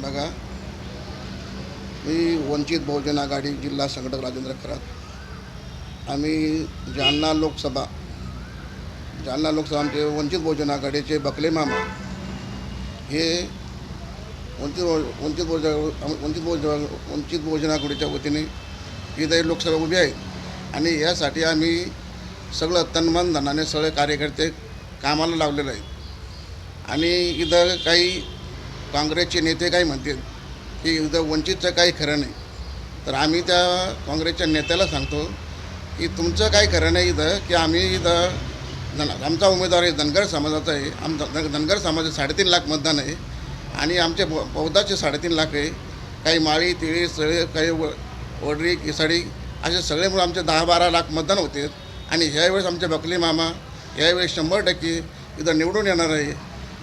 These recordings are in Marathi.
बघा. मी वंचित बहुजन आघाडी जिल्हा संघटक राजेंद्र खरात. आम्ही जालना लोकसभा जालना लोकसभा आमचे वंचित बहुजन आघाडीचे बकले मामा. हे वंचित वंचित बहुजन वंचित बहुजन वंचित बहुजन आघाडीच्या वतीने ही लोकसभा उभी आहे. आणि यासाठी आम्ही सगळं तन्मन धनाने सगळे कार्यकर्ते कामाला लावलेलं आहे आणि इथं काही काँग्रेसचे नेते काही म्हणतात की इथं वंचितचं काही खरं नाही. तर आम्ही त्या काँग्रेसच्या नेत्याला सांगतो की तुमचं काही खरं नाही इथं की आम्ही इथं धन आमचा उमेदवार आहे धनगर समाजाचा आहे आमचा धनगर समाजाचे साडेतीन लाख मतदान आहे आणि आमचे बौ- बौद्धाचे साडेतीन लाख आहे. काही माळी तिळी सळे काही व वडरी किसाडी असे सगळे मुलं आमचे दहा बारा लाख मतदान होते. आणि ह्यावेळेस आमचे बकली मामा यावेळेस शंभर टक्के इथं निवडून येणार आहे.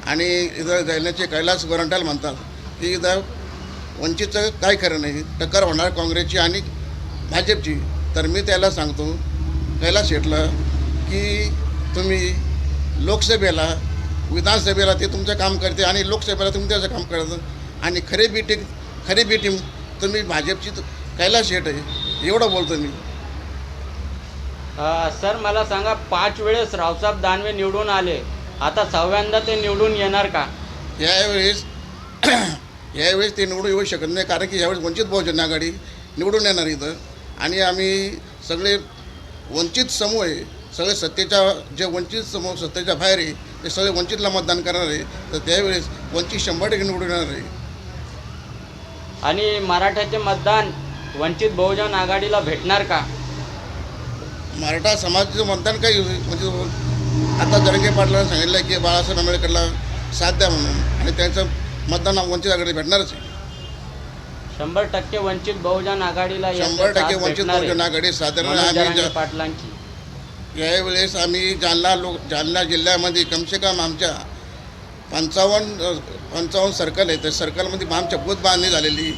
आणि इथं जालन्याचे कैलास गोरंटाल म्हणतात. की इथं वंचितचं काय खरं नाही. टक्कर होणार काँग्रेसची आणि भाजपची. तर मी त्याला सांगतो कैलास शेटला की तुम्ही लोकसभेला विधानसभेला ते तुमचं काम करते आणि लोकसभेला तुम्ही त्याचं काम करतं आणि खरी बीटिंग खरी बीटिंग तुम्ही भाजपची कैलास शेट आहे. एवढं बोलतो मी. सर मला सांगा पाच वेळेस रावसाहेब दानवे निवडून आले. आता सहाव्यांदा ते निवडून येणार का? यावेळेस यावेळेस ते निवडून येऊ शकत नाही कारण की यावेळेस वंचित बहुजन आघाडी निवडून येणार इथं. आणि आम्ही सगळे वंचित समूह आहे सगळे सत्तेच्या जे वंचित समूह सत्तेच्या बाहेर आहे ते सगळे वंचितला मतदान करणार आहे. तर त्यावेळेस वंचित शंभर टक्के निवडून येणार आहे. आणि मराठ्याचे मतदान वंचित बहुजन आघाडीला भेटणार का? मराठा समाजाचं मतदान काही म्हणजे आता जरंगे पाटलांना सांगितलं की बाळासाहेब आंबेडकरला साथ द्या म्हणून आणि त्यांचं मतदान वंचित आघाडी भेटणारच आहे. शंभर टक्के वंचित बहुजन आघाडीला शंभर टक्के वंचित. बहुजन आघाडी साधारण आम्ही पाटलांची. यावेळेस आम्ही जालना लोक जालना जिल्ह्यामध्ये कमसे कम आमच्या पंचावन्न पंचावन्न सर्कल आहे त्या सर्कलमध्ये आमच्या बूथ बांधणी झालेली.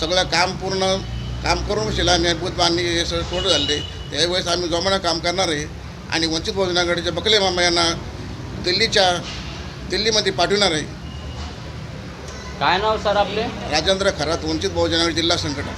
सगळं काम पूर्ण काम करून शिला आम्ही. बूथ बांधणी हे सगळं टोटल झाले यावेळेस आम्ही जोमानं काम करणार आहे. आणि वंचित बहुजन आघाडीच्या बकले मामा यांना दिल्लीच्या दिल्लीमध्ये पाठवणार आहे. काय नाव सर आपले? राजेंद्र खरात वंचित बहुजन आघाडी जिल्हा संघटना